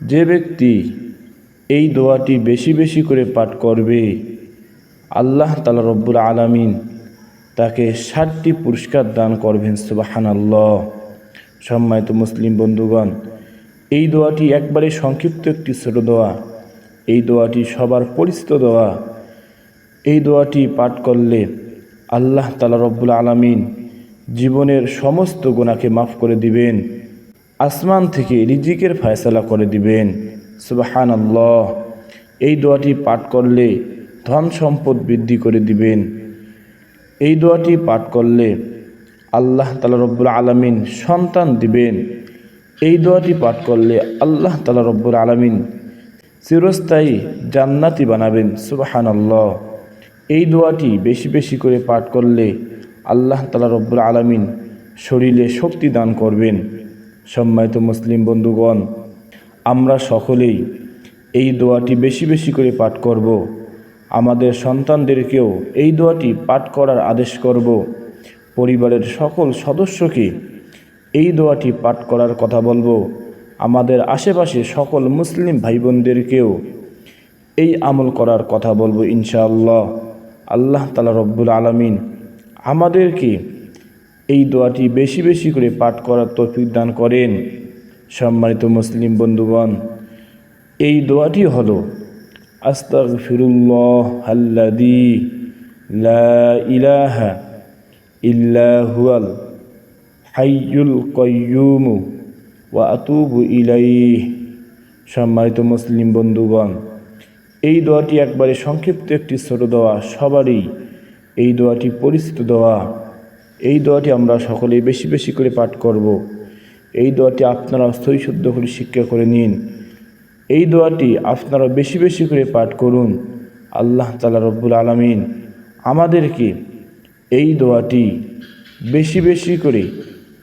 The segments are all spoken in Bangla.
যে ব্যক্তি এই দোয়াটি বেশি বেশি করে পাঠ করবে, আল্লাহ তালা রব্বুল আলামিন তাকে ষাটটি পুরস্কার দান করবেন সুবাহান আল্লাহ সম্মানিত মুসলিম বন্ধুগণ, এই দোয়াটি একবারে সংক্ষিপ্ত একটি ছোট দোয়া। এই দোয়াটি সবার পরিচিত দোয়া। এই দোয়াটি পাঠ করলে আল্লাহ তালা রব্বুল আলামিন জীবনের সমস্ত গুণাকে মাফ করে দিবেন। আসমান থেকে রিজিকের ফয়সালা করে দিবেন। সুবাহান আল্লাহ এই দোয়াটি পাঠ করলে ধন সম্পদ বৃদ্ধি করে দিবেন। এই দোয়াটি পাঠ করলে আল্লাহ তালা রব্বুল আলমিন সন্তান দিবেন। এই দোয়াটি পাঠ করলে আল্লাহ তালা রব্বুল আলমিন চিরস্থায়ী জান্নাতি বানাবেন। সুবাহান আল্লাহ এই দোয়াটি বেশি বেশি করে পাঠ করলে আল্লাহ তালা রব্বুল আলমিন শরীরে শক্তি দান করবেন। সম্মানিত মুসলিম বন্ধুগণ, আমরা সকলেই এই দোয়াটি বেশি বেশি করে পাঠ করব। আমাদের সন্তানদেরকেও এই দোয়াটি পাঠ করার আদেশ করব। পরিবারের সকল সদস্যকে এই দোয়াটি পাঠ করার কথা বলব। আমাদের আশেপাশে সকল মুসলিম ভাই বোনদেরকেও এই আমল করার কথা বলব ইনশাআল্লাহ। আল্লাহ তালা রব্বুল আলমিন আমাদেরকে এই দোয়াটি বেশি বেশি করে পাঠ করার তৌফিক দান করেন। সম্মানিত মুসলিম বন্ধুগণ, এই দোয়াটি হলো, আস্তাগফিরুল্লাহ আল্লাদি লা ইলাহা ইল্লা হুয়াল হাইয়ুল কয়্যুমু ওয়া আতুবু ইলাইহ। সম্মানিত মুসলিম বন্ধুগণ, এই দোয়াটি একবারে সংক্ষিপ্ত একটি ছোট দোয়া, সবারই এই দোয়াটি পরিচিত দোয়া। এই দোয়াটি আমরা সকলেই বেশি বেশি করে পাঠ করব। এই দোয়াটি আপনারা সই শুদ্ধ করে শিক্ষা করে নিন। এই দোয়াটি আপনারা বেশি বেশি করে পাঠ করুন। আল্লাহ তালা রব্বুল আলমিন আমাদেরকে এই দোয়াটি বেশি বেশি করে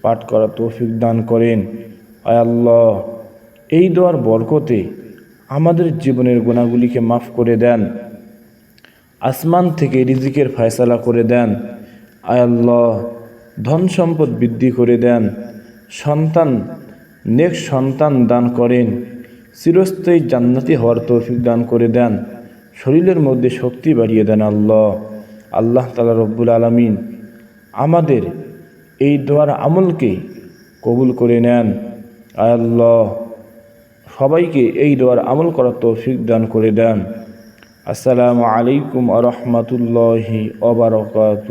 পাঠ করা তৌফিক দান করেন। আয় আল্লাহ, এই দোয়ার বরকতে আমাদের জীবনের গুণাগুলিকে মাফ করে দেন। আসমান থেকে রিজিকের ফয়সালা করে দেন। আল্লাহ, ধন সম্পদ বৃদ্ধি করে দেন, সন্তান নেক্সট সন্তান দান করেন, চিরস্থায়ী জান্নাতি হওয়ার তৌফিক দান করে দেন, শরীরের মধ্যে শক্তি বাড়িয়ে দেন আল্লাহ। আল্লাহ তালা রব্বুল আলমিন আমাদের এই দোয়ার আমলকে কবুল করে নেন। আল্লাহ, সবাইকে এই দোয়ার আমল করার তৌফিক দান করে দেন। আসসালামু আলাইকুম আ রহমতুল্লাহি অবরকাত